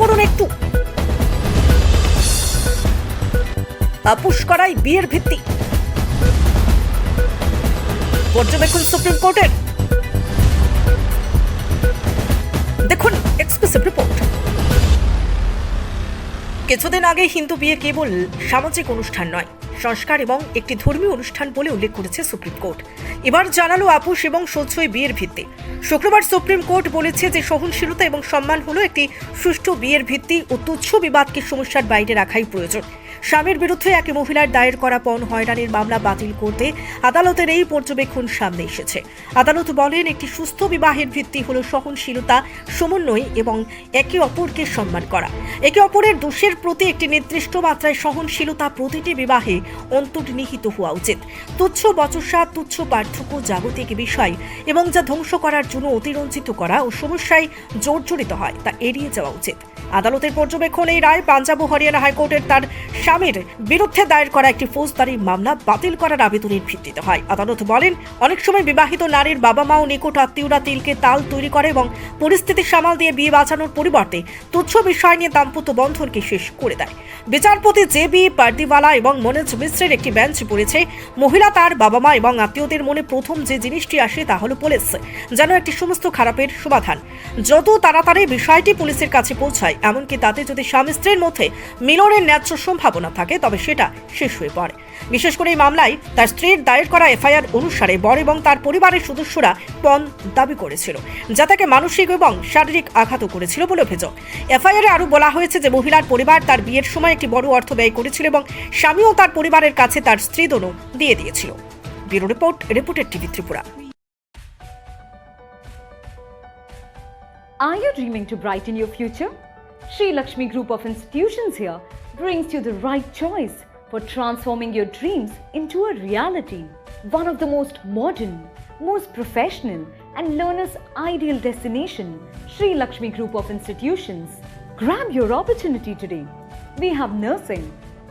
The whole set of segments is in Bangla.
করুন একটু। বিয়ের ভিত্তি। পর্যবেক্ষণ সুপ্রিম কোর্টের। দেখুন এক্সক্লুসিভ রিপোর্ট কিছুদিন আগে হিন্দু বিয়ে কেবল সামাজিক অনুষ্ঠান নয় সংস্কার এবং একটি ধর্মীয় অনুষ্ঠান বলে উল্লেখ করেছে সুপ্রিম কোর্ট। এবার জানালো আপুস এবং সহ্যই বিয়ের ভিত্তি। শুক্রবার সুপ্রিম কোর্ট বলেছে যে সহনশীলতা এবং সম্মান হলো একটি সুষ্ঠু বিয়ের ভিত্তি ও তুচ্ছ বিবাদকে সমস্যার বাইরে রাখাই প্রয়োজন। স্বামীর বিরুদ্ধে এক মহিলার দায়ের করা পণ হয়রানির মামলা বাতিল করতে আদালতের এই পর্যবেক্ষণ সামনে এসেছে। আদালত বলেন, একটি সুস্থ বিবাহের ভিত্তি হল সহনশীলতা, সমন্বয় এবং একে অপরকে সম্মান করা। একে অপরের দোষের প্রতি একটি নির্দিষ্ট মাত্রায় সহনশীলতা প্রতিটি বিবাহে অন্তর্নিহিত হওয়া উচিত। তুচ্ছ বচসা, তুচ্ছ পার্থক্য জাগতিক বিষয় এবং যা ধ্বংস করার জন্য অতিরঞ্জিত করা ও সমস্যায় জর্জরিত হয়, তা এড়িয়ে যাওয়া উচিত। আদালতের পর্যবেক্ষণ এই রায় পাঞ্জাব ও হরিয়ানা হাইকোর্টের তার স্বামীর বিরুদ্ধে দায়ের করা একটি ফৌজদারি মামলা বাতিল করার আবেদনের ভিত্তিতে হয়। আদালত বলেন, অনেক সময় বিবাহিত নারীর বাবা মা ও নিকট আত্মীয়রা তিলকে তাল তৈরি করে এবং পরিস্থিতি সামাল দিয়ে বিয়ে বাঁচানোর পরিবর্তে তুচ্ছ বিষয় নিয়ে দাম্পত্য বন্ধনকে শেষ করে দেয়। বিচারপতি জে বি পার্দিওয়ালা এবং মনোজ মিশ্রের একটি বেঞ্চ পড়েছে। মহিলা তার বাবা মা এবং আত্মীয়দের মনে প্রথম যে জিনিসটি আসে তা হলো পুলিশ। যেন একটি সমস্ত খারাপের সমাধান। যত তাড়াতাড়ি বিষয়টি পুলিশের কাছে পৌঁছায়, এমনকি তাতে যদি স্বামী স্ত্রীর মধ্যে মিলনের ন্যায্য সম্ভাবনা থাকে, তবে সেটা শেষ হয়ে পড়ে। বিশেষ করে এই মামলায় তার স্ত্রীর দায়ের করা এফআইআর অনুসারে বর এবং তার পরিবারের সদস্যরা পণ দাবি করেছিল, যা তাকে মানসিক এবং শারীরিক আঘাতও করেছিল বলে অভিযোগ। এফআইআরে আরও বলা হয়েছে যে মহিলার পরিবার তার বিয়ের সময় একটি বড় অর্থ ব্যয় করেছিল এবং স্বামীও তার পরিবারের কাছে তার স্ত্রীদনও দিয়ে দিয়েছিল ব্যুরো রিপোর্ট রিপোর্টের TV Tripura Are you dreaming to brighten your future? Sri Lakshmi Group of Institutions here brings you the right choice for transforming your dreams into a reality. One of the most modern, most professional, and learners' ideal destination, Sri Lakshmi Group of Institutions. Grab your opportunity today. We have nursing,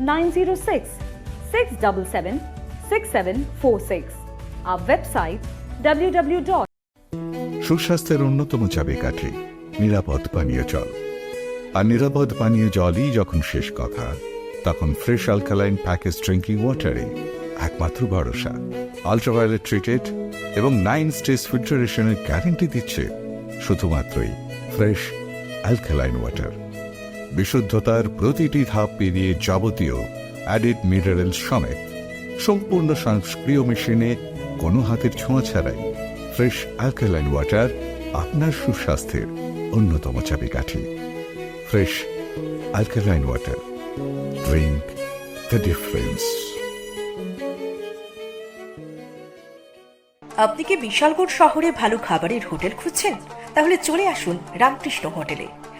906 677 6746. Our website www. সুস্বাস্থ্যের অন্যতম চাবিকাঠি, নিরাপদ পানীয় জল আর নিরাপদ পানীয় জলই যখন শেষ কথা, তখন ফ্রেশ অ্যালকালাইন প্যাকেজ ড্রিঙ্কিং ওয়াটারে একমাত্র ভরসা আলট্রাভায়োলেট ট্রিটেড এবং নাইন স্টেজ ফিল্টারেশনের গ্যারেন্টি দিচ্ছে শুধুমাত্রই ফ্রেশ অ্যালকালাইন ওয়াটার বিশুদ্ধতার প্রতিটি ধাপ পেরিয়ে যাবতীয় অ্যাডিড মিনারেল সমেত সম্পূর্ণ সংস্ক্রিয় মেশিনে কোনো হাতের ছোঁয়া ছাড়াই ফ্রেশ অ্যালকালাইন ওয়াটার আপনার সুস্বাস্থ্যের অন্যতম চাবিকাঠি। Fresh alkaline water drink the difference আপনি কি বিশালগড় শহরে ভালো খাবারের হোটেল খুঁজছেন? তাহলে চলে আসুন রামকৃষ্ণ হোটেলে।